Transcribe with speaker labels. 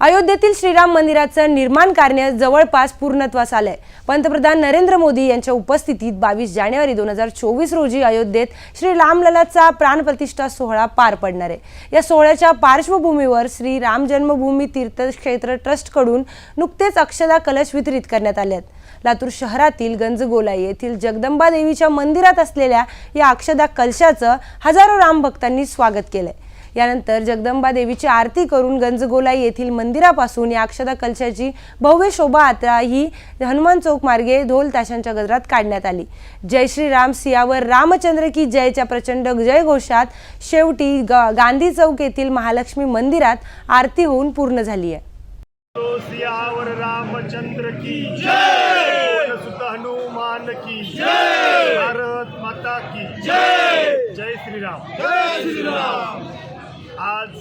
Speaker 1: अयोध्येतील श्रीराम मंदिराचं निर्माण कार्य जवळपास पूर्णत्वास आलंय. पंतप्रधान नरेंद्र मोदी यांच्या उपस्थितीत बावीस जानेवारी दोन हजार चोवीस रोजी अयोध्येत श्री रामललाचा प्राणप्रतिष्ठा सोहळा पार पडणार आहे. या सोहळ्याच्या पार्श्वभूमीवर श्री राम जन्मभूमी तीर्थक्षेत्र ट्रस्टकडून नुकतेच अक्षदा कलश वितरित करण्यात आले आहेत. लातूर शहरातील गंजगोलाई येथील जगदंबा देवीच्या मंदिरात असलेल्या या अक्षदा कलशाचं हजारो राम भक्तांनी स्वागत केलंय. यानंतर जगदंबा देवीची आरती करून गंजगोलाई येथील मंदिरापासून या अक्षता कलशाची भव्य शोभायात्रा ही हनुमान चौक मार्गे ढोल ताशांच्या गजरात काढण्यात आली. जय श्रीराम सियावर रामचंद्र की जयच्या प्रचंड जय घोषात शेवटी ग- गांधी चौक येथील महालक्ष्मी मंदिरात आरती होऊन पूर्ण झाली आहे.
Speaker 2: सियावर रामचंद्र की जय! सुत हनुमान की जय! भारत माता की जय! जय श्रीराम. जय श्रीराम! আজ